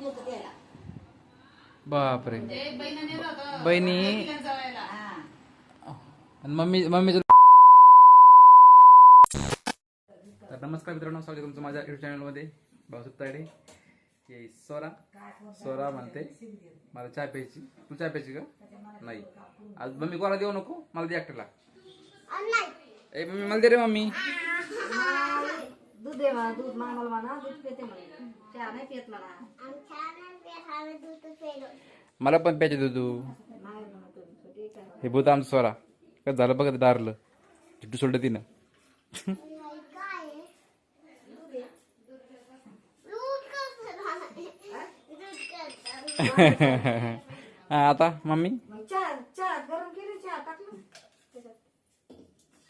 नेलं होतं त्याला बापरे होतं बहिणी-. हा. आणि मम्मी मम्मीचं तर नमस्कार मित्रांनो स्वागत तुमचं माझ्या युट्यूब चॅनलमध्ये भाऊसाहेब तायडे हे सोरा. सोरा म्हणते. मला चहा प्यायची. तू चहा प्यायची का? नाही. आज मम्मी कोणा देऊ नको? मला दे एकट्याला ए मम्मी मला दे रे मम्मी. दूध दे दूध मामाला म्हणा दूध पिते म्हणा. चहा नाही पित म्हणा. मला पण प्यायचे दूध नाही म्हणा तुम्ही ठीक आहे हे भूत आमचं सोरा कसं झालं बघा ते दारलं. चिट्टू सोडलं तिनं. हा आता मम्मी? मग चहा चहा गरम केली चहा टाकलं. त्याच्यात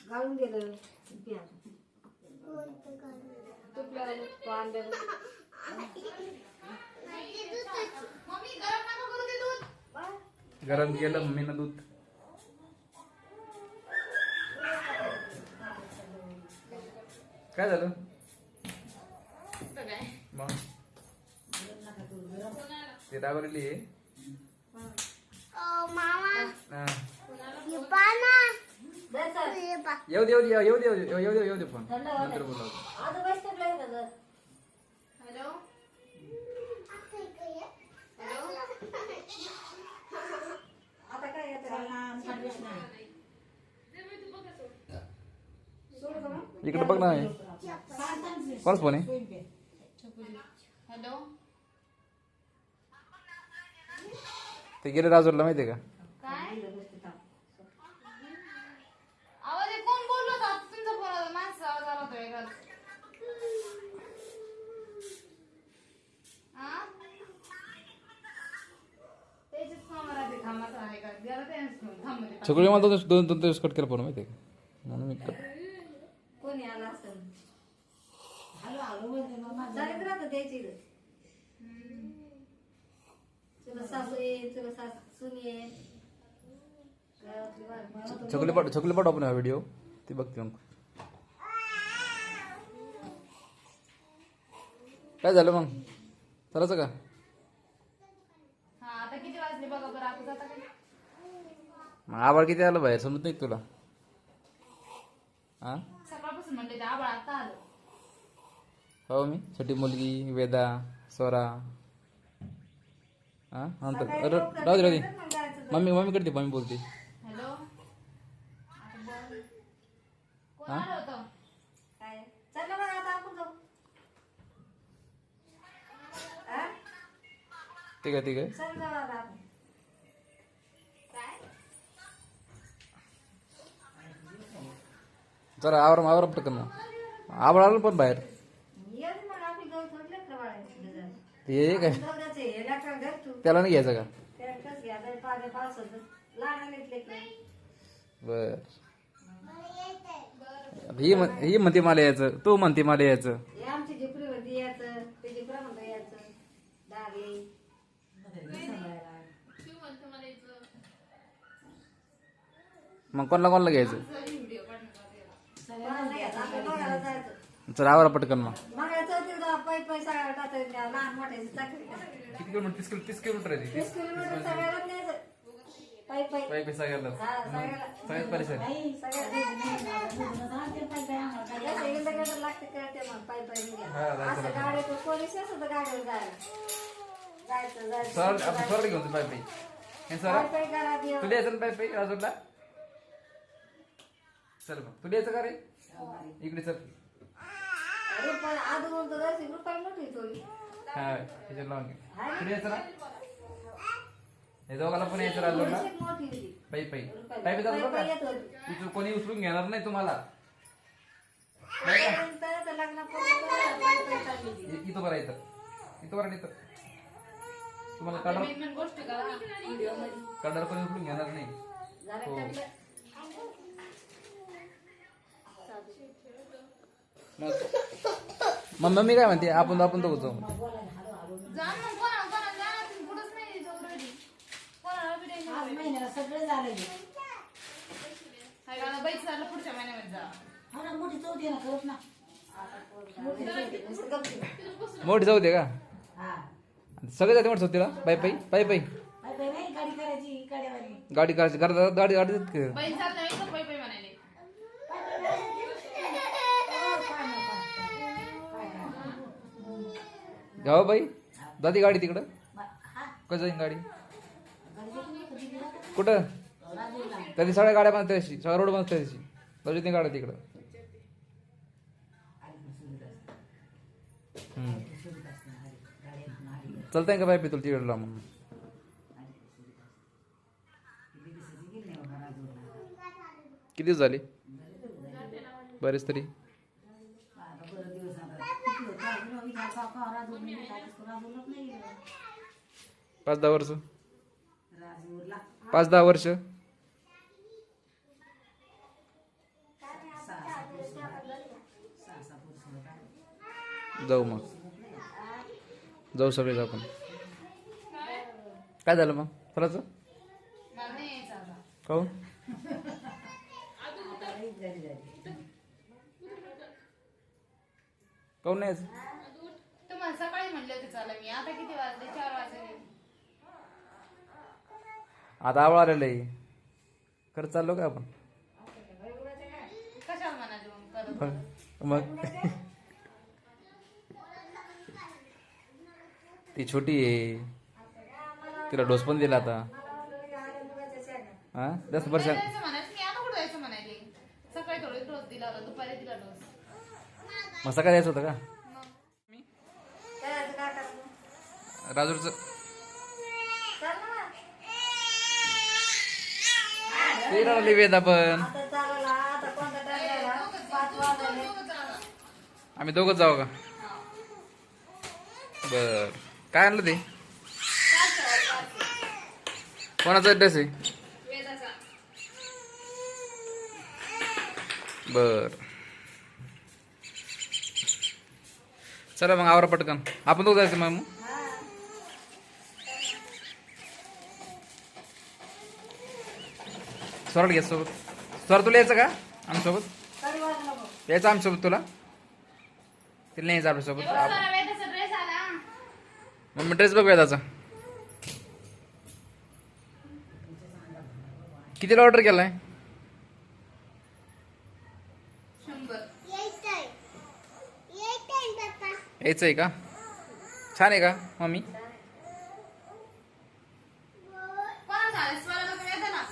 गाळून गेलं गरम केलं मम्मीनं दूध. काय झालं? मग? ते डाबरली आहे हा. दे चल. येऊ दे येऊ दे येऊ दे येऊ दे येऊ दे येऊ दे फोन. नंतर बोलावतो आहे? हॅलो? इकडे बघ ना. कोणच फोन आहे? हॅलो? ते गेले राजूरला माहितीये का काय इकडे बसते थांब. आवाज आहे, कोण बोललो होता तुमचा फोन होता माणसं आवाज आला होता वेगळाच हा? त्याच्याच फोन राहते थांबाचं आहे का गेला त्यानेच फोन थांब म्हणजे सगळे मला दोन दोन दोन दिवस कट केला फोन माहितीये का? म्हणून मी cut- कोणी आला असेल? सांगितलं राहतं द्यायची इथं. तुला सासू येईल तुला सासू सून येईल गावातली बाग- छकुली पाठ छकुली पाठव आपण हा व्हिडिओ ती बघते मग. काय झालं मग? चालायचं का हा आता किती वाजले बघा बरं आता जाता काय मग आवाज किती आलं बाहेर? समजत नाही का तुला? हा? सकाळपासून म्हणले ते आबाळ आता आलं. हो मी? छोटी मुलगी वेदा हा? नंतर. अरे लवकर राहू दे राहू. मम्मी मम्मी करते मम्मी बोलते. हॅलो? आता बोल. कोण आलं होतं? काय? चल ना बघ आता आपण जाऊ. हा? ठीक आहे ठीक आहे. चल जाऊ आता आपण काय जरा आवरम आवरम ना आवड आलं पण बाहेर. ते काय? त्याला नाही घ्यायचं का? बर. ही ही म्हणते मला यायचं. तू म्हणते मला यायचं. मग कोणला कोणला घ्यायचं? जायचं. आवरा पटकन मग मग तिथं पै पैसा टाकायचं, लहान मोठ्याची चाकरी करायची. किती किलोमीटर तीस किलो तीस किलोमीटर आहे तीस किलोमीटर न्यायचं. पैसा गेला हा, सगळ्याला. सगळ्यात परिसर लागते कळते मग पायी पायी निघायला. जायचं असं पोलीस असं तर गाडीवर जायला जायचं सर आपण सरळ घेऊन पाय पायी हे सर पायी करा देव. तुला यायचं ना पाय पायी राजूरला चल मग तुला यायचं का रे इकडे चल हा ह्याच्यात लावून घे. तुला यायचं ना? हे दोघाला पण यायचं मोठी होती. पायी पायी. पायी जातो येत. कोणी उचलून घेणार नाही तुम्हाला. इथं बरं इथं. इथं बरं इथं. तुम्हाला कडर मेन मेन गोष्टी करा व्हिडिओमध्ये. कडर कोणी उचलून घेणार नाही. हो. मग मग मम्मी काय म्हणते? आपण आपण दोघं जाऊ. जा मग कोणा कोणा जा तुम्ही कुठंच नाही जाऊ रेडी कोणाला बी tension आज नाही. महिन्याला सगळं झालं. हे. हाय का, आता बाईक झालं पुढच्या महिन्यामध्ये जा. हो ना मोठी चौथी आहे ना करत ना. आता पोरं झालं. नुसतं गप्प. मोठी जाऊ दे का? हा. सगळे जाते म्हणत तिला पायी पायी पायी पायी बाई बाई नाही गाडी करायची गाड्यावाली. गाडी करायची गाडी गाडी गाडी? बाई चालत नाही तर बाई बाई म्हणाले घ्यावं बाई? जाती गाडी तिकडं? कसं जाईन गाडी. कुठं? कधी सगळ्या गाड्या बांधते अशी सगळ्या रोड बांधते अशी. जाऊ नाही गाड्या तिकडं. चालतंय का पायी तुला तिकडला राजूला. किती दिवस झाले. बरेच तरी आता बरं दिवस आता. किती होतं? राजूला विचार का- का राजूला नाही काय दिसतो? राजूलाच नाही गेलं. पाच दहा वर्ष. पाच दहा वर्ष. जाऊ मग. जाऊ सगळे जाऊ आपण. काय झालं मग? खरंच झाली. काहून नाही यायचं? तुम्हाला सकाळी म्हणले होते चला मी. आता किती वाजले? चार वाजले. आता आवळ आलेलं आहे. खरं चाललो का आपण? कशाला म्हणाले मग? करत पण मग ती छोटी आहे. तिला डोस पण दिला आता. हा? जास्त नाही परेशान जायचं म्हणायचं? मी आता कुठं जायचं म्हणाले सकाळी थोडी डोस दिला होता. दुपारी दिला डोस. मग सकाळी यायचं होतं का करायचं काय करायचं? राजूरचं. रडली वेद आपण. आम्ही दोघंच जाऊ का? बर. काय आणलं ते? कोणाचा ड्रेस आहे? बर. चला मग आवरा पटकन. आपण दोघं जायचं मग. स्वराला घ्या सोबत. स्वर तुला यायचं का? नको यायचं आमच्यासोबत तुला? तिला नाही यायचं आपल्यासोबत सारा वेदाचा ड्रेस आला. मग मी ड्रेस बघ वेदाचा. कितीला ऑर्डर केलाय? यायचं आहे का? छान आहे का मम्मी कोणाचा आला स्वराला का वेदाला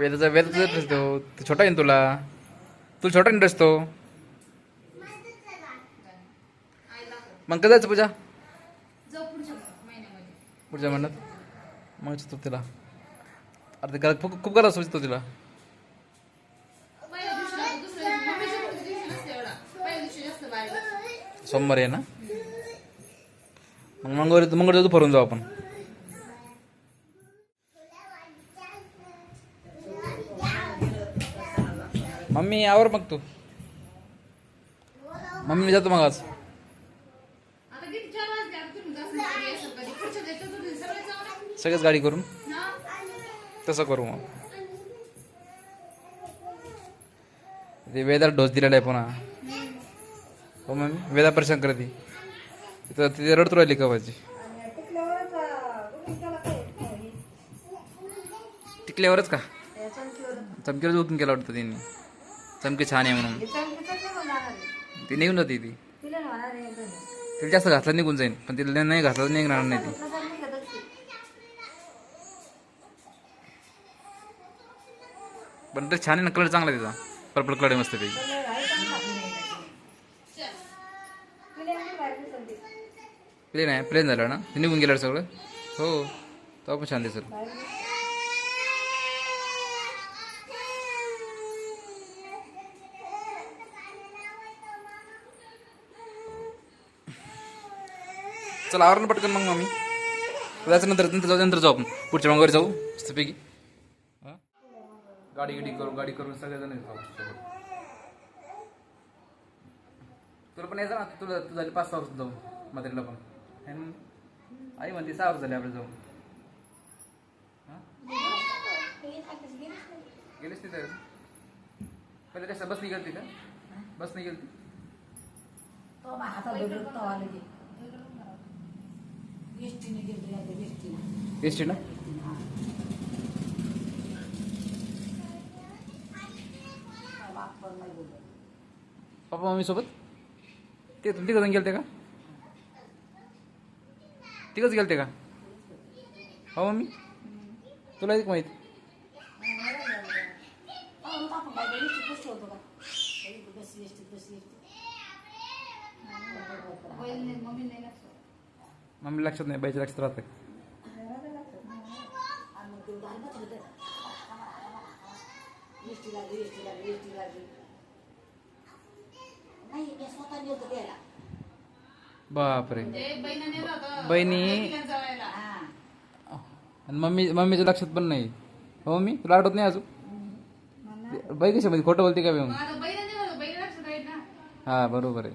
वेदाचा वेदाचा ड्रेस तो. तो छोटा आहे ना तुला? तुला छोटा ड्रेस तो. मग कधी जायचं पूजा? जाऊ पुढच्या महिन्यात? मग तो तिला. अरे ते खूप खूप गरज होती तो तिला सोमवारी आहे ना? मग मंगळवारी मंगळवारी दुपारून जाऊ आपण. मम्मी आवर मग तू. मम्मी मी जातो मग आज सगळेच गाडी करून? तसं करू मग. ते वेदाला डोस दिलेला आहे पुन्हा. हो मम्मी. वेदा परेशान करते. तिथं तिथे रडत राहिली कवाची टिकल्यावरच का? चमकीवर बुकिंग केलं वाटतं त्यांनी. चमकी छान आहे म्हणून. ती निघून जाते ती. तिला जास्त घातलं निघून जाईल पण तिला नाही घातलं तर निघणार नाही ती. पण ड्रेस छान आहे ना कलर चांगला तिचा. पर्पल कलर दिसेल ती. प्लेन आहे प्लेन झालं ना. ते निघून गेलं सगळं. हो तो पण छान दिसेल. चला आवरण पटकन मग मम्मी. जायचं नंतर नंतर जाऊ नंतर जाऊ आपण. पुढच्या मंगळवारी जाऊ. मस्तपैकी. गाडी गिडी करू गाडी करून सगळेजण जाऊ सोबत. तुला पण यायचं ना? तुला तू झाली पाच सहा वर्ष जाऊ मदरीला पण. है ना? आई म्हणते सहा वर्ष झाले आपले जाऊ गेलीस तिथं? पहिले कसं बस गेलती का? बस गेलती तो मा- आता भेटत तो आले की. एसटीने गेलो या एसटीने एस टी ना हा नाही बोलत पप्पा मम्मी सोबत ते तिघ जण गेलते का तिघच गेलते का हो मम्मी तुला एक माहीत मम्मी नाही मम्मी लक्षात नाही बाईच्या लक्षात राहते मी बापरे. बहिणी- आणि मम्मी मम्मीच्या लक्षात पण नाही. हो मम्मी तुला आठवत नाही अजून? बाई कशामध्ये खोटं बोलते का मग? हा बरोबर आहे.